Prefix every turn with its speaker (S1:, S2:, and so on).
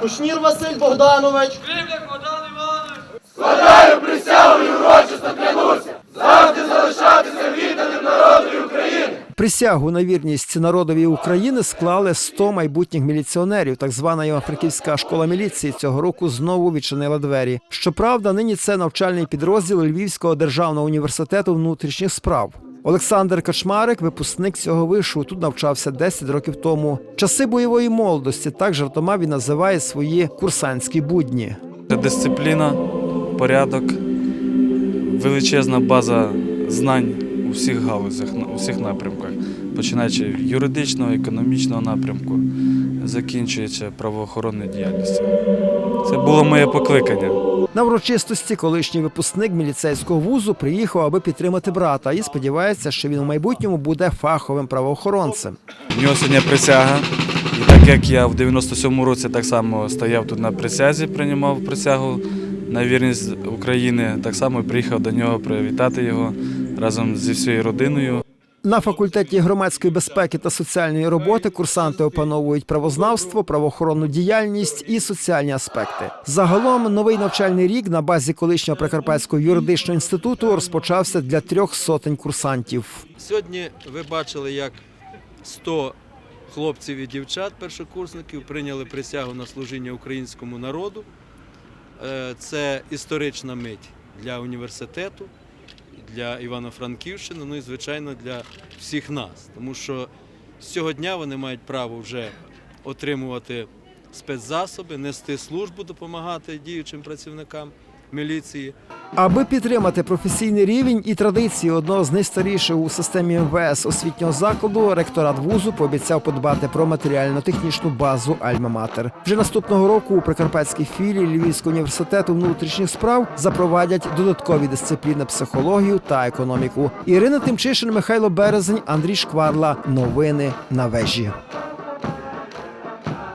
S1: Кушнір Василь Богданович,
S2: Кривляк Богдан Іванович.
S3: Присягу на вірність народові України склали 100 майбутніх міліціонерів. Так звана Івано-Франківська школа міліції цього року знову відчинила двері. Щоправда, нині це навчальний підрозділ Львівського державного університету внутрішніх справ. Олександр Кошмарик, випускник цього вишу, тут навчався 10 років тому. Часи бойової молодості так жартома він називає свої курсантські будні.
S4: Дисципліна, порядок, величезна база знань у всіх галузях, у всіх напрямках, починаючи юридичного, економічного напрямку, закінчуючи правоохоронною діяльністю. Це було моє покликання.
S3: На урочистості колишній випускник міліцейського вузу приїхав, аби підтримати брата, і сподівається, що він у майбутньому буде фаховим правоохоронцем.
S4: В нього сьогодні присяга. І так як я в 97-му році так само стояв тут на присязі, приймав присягу на вірність України, так само приїхав до нього привітати його разом зі всією родиною.
S3: На факультеті громадської безпеки та соціальної роботи курсанти опановують правознавство, правоохоронну діяльність і соціальні аспекти. Загалом новий навчальний рік на базі колишнього Прикарпатського юридичного інституту розпочався для трьох сотень курсантів.
S5: Сьогодні ви бачили, як 100 хлопців і дівчат, першокурсників, прийняли присягу на служіння українському народу. Е, Це історична мить для університету, для Івано-Франківщини, ну і звичайно для всіх нас. Тому що з цього дня вони мають право вже отримувати спецзасоби, нести службу, допомагати діючим працівникам міліції.
S3: Аби підтримати професійний рівень і традиції одного з найстаріших у системі МВС освітнього закладу, ректорат вузу пообіцяв подбати про матеріально-технічну базу Альма-Матер. Вже наступного року у Прикарпатській філії Львівського університету внутрішніх справ запровадять додаткові дисципліни психологію та економіку. Ірина Тимчишин, Михайло Березень, Андрій Шкварла. Новини на вежі.